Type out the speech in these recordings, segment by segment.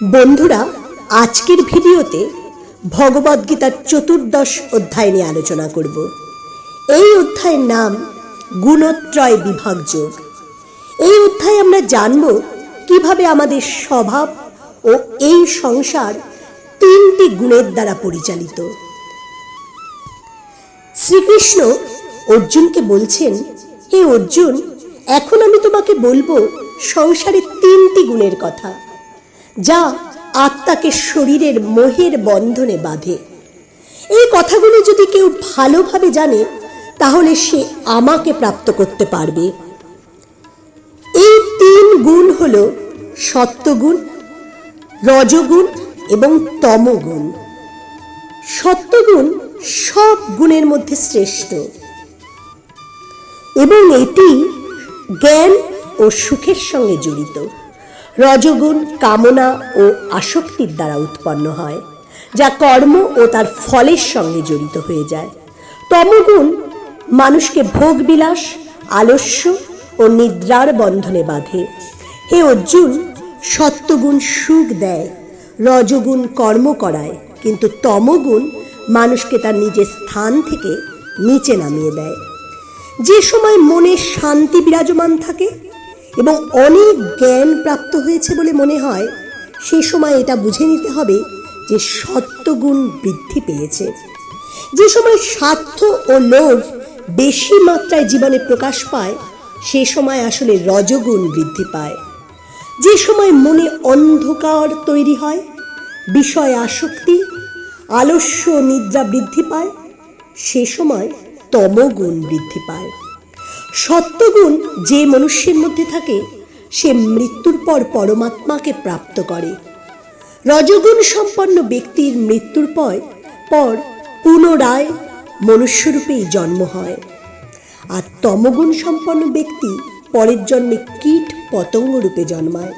বন্ধুরা, আজকের ভিডিওতে ভগবদ্গীতার চতুর্দশ অধ্যায় নিয়ে আলোচনা করব। এই অধ্যায়ের নাম গুণত্রয় বিভাগ যোগ। এই অধ্যায়ে আমরা জানব কীভাবে আমাদের স্বভাব ও এই সংসার তিনটি গুণের দ্বারা পরিচালিত। শ্রীকৃষ্ণ অর্জুনকে বলছেন, হে অর্জুন, এখন আমি তোমাকে বলব সংসারের তিনটি গুণের কথা। যা আত্মাকে শরীরের মোহের বন্ধনে বাঁধে। এই কথাগুলো যদি কেউ ভালোভাবে জানে, তাহলে সে আমাকে প্রাপ্ত করতে পারবে। এই তিন গুণ হল সত্যগুণ, রজগুণ এবং তমগুণ। সত্যগুণ সব গুণের মধ্যে শ্রেষ্ঠ। এবং এটি জ্ঞান ও সুখের সঙ্গে জড়িত। রজগুণ, কামনা ও আসক্তির দ্বারা উৎপন্ন হয়, যা কর্ম ও তার ফলের সঙ্গে জড়িত হয়ে যায়। তমগুণ মানুষকে ভোগবিলাস, আলস্য ও নিদ্রার বন্ধনে বাঁধে। হে অর্জুন, সত্যগুণ সুখ দেয়, রজগুণ কর্ম করায়, কিন্তু তমগুণ মানুষকে তার নিজের স্থান থেকে নিচে নামিয়ে দেয়। যে সময় মনে শান্তি বিরাজমান থাকে এবং অনেক জ্ঞান প্রাপ্ত হয়েছে বলে মনে হয়, সে সময় এটা বুঝে নিতে হবে যে সত্যগুণ বৃদ্ধি পেয়েছে। যে সময় স্বার্থ ও লোভ বেশি মাত্রায় জীবনে প্রকাশ পায়, সে সময় আসলে রজগুণ বৃদ্ধি পায়। যে সময় মনে অন্ধকার তৈরি হয়, বিষয় আসক্তি, আলস্য নিদ্রা বৃদ্ধি পায়, সে সময় তমগুণ বৃদ্ধি পায়। সত্যগুণ যে মনুষ্যের মধ্যে থাকে, সে মৃত্যুর পর পরমাত্মাকে প্রাপ্ত করে। রজগুণ সম্পন্ন ব্যক্তির মৃত্যুর পর পর পুনরায় মনুষ্যরূপেই জন্ম হয়। আর তমগুণ সম্পন্ন ব্যক্তি পরের জন্মে কীট পতঙ্গ রূপে জন্মায়।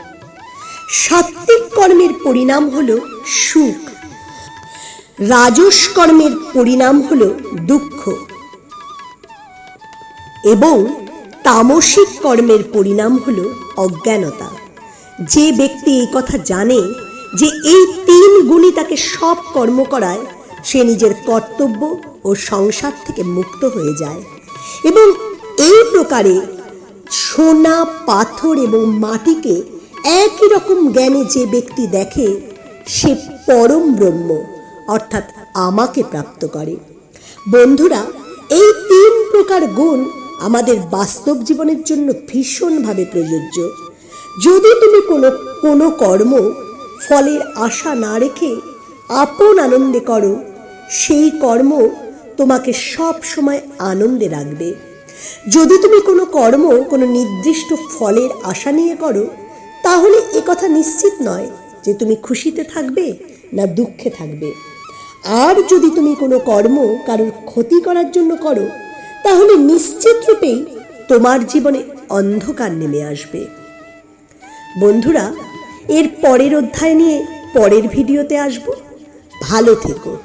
সাত্ত্বিক কর্মের পরিণাম হল সুখ। রাজস কর্মের পরিণাম হল দুঃখ। এবং তামসিক কর্মের পরিণাম হল অজ্ঞানতা। যে ব্যক্তি এই কথা জানে যে এই তিন গুণই তাকে সব কর্ম করায়, সে নিজের কর্তব্য ও সংসার থেকে মুক্ত হয়ে যায়। এবং এই প্রকারে সোনা, পাথর এবং মাটিকে একই রকম জ্ঞানে যে ব্যক্তি দেখে, সে পরম ব্রহ্ম, অর্থাৎ আমাকে প্রাপ্ত করে। বন্ধুরা, এই তিন প্রকার গুণ আমাদের বাস্তব জীবনের জন্য ভীষণভাবে প্রযোজ্য। যদি তুমি কোনো কোনো কর্ম ফলের আশা না রেখে আপন আনন্দে করো, সেই কর্ম তোমাকে সব সময় আনন্দে রাখবে। যদি তুমি কোনো কর্ম, কোনো নির্দিষ্ট ফলের আশা নিয়ে করো, তাহলে এ কথা নিশ্চিত নয় যে তুমি খুশিতে থাকবে না দুঃখে থাকবে। আর যদি তুমি কোনো কর্ম কারোর ক্ষতি করার জন্য করো তাহলে নিশ্চিত রূপেই তোমার জীবনে অন্ধকার নেমে আসবে। বন্ধুরা, এর পরের অধ্যায় নিয়ে পরের ভিডিওতে আসব। ভালো থেকো।